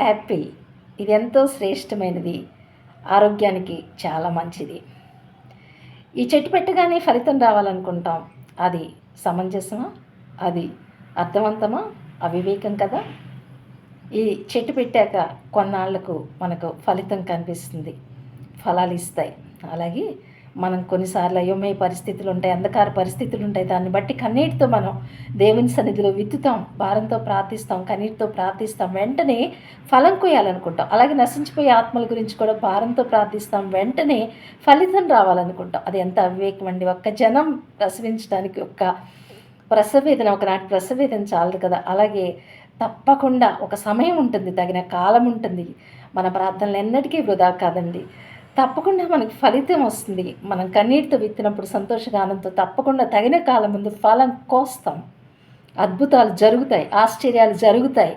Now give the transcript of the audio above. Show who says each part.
Speaker 1: Apple. ఇది ఎంతో శ్రేష్టమైనది. ఆరోగ్యానికి చాలా మంచిది. ఈ చెట్టు పెట్టగానే ఫలితం రావాలనుకుంటాం. అది సమంజసమా? అది అర్థవంతమా? అవివేకం కదా? ఈ చెట్టు పెట్టాక కొన్నాళ్ళకు మనకు ఫలితం కనిపిస్తుంది. ఫలాలు ఇస్తాయి. అలాగే మనం కొన్నిసార్లు అయోమయ పరిస్థితులు ఉంటాయి అంధకార పరిస్థితులు ఉంటాయి. దాన్ని బట్టి కన్నీటితో మనం దేవుని సన్నిధిలో విత్తుతాం భారంతో ప్రార్థిస్తాం కన్నీటితో ప్రార్థిస్తాం. వెంటనే ఫలం కొయ్యాలనుకుంటాం. అలాగే నశించిపోయే ఆత్మల గురించి కూడా భారంతో ప్రార్థిస్తాం. వెంటనే ఫలితం రావాలనుకుంటాం. అది ఎంత అవివేకం అండి. ఒక్క జనం ప్రసవించడానికి ఒక్క ప్రసవేదన ఒకనాటి ప్రసవేదన చాలదు కదా. అలాగే తప్పకుండా ఒక సమయం ఉంటుంది తగిన కాలం ఉంటుంది. మన ప్రార్థనలు ఎన్నటికీ వృధా కాదండి. తప్పకుండా మనకి ఫలితం వస్తుంది. మనం కన్నీటితో విత్తినప్పుడు సంతోషగానంతో తప్పకుండా తగిన కాలం ముందు ఫలం కోస్తాం. అద్భుతాలు జరుగుతాయి ఆశ్చర్యాలు జరుగుతాయి.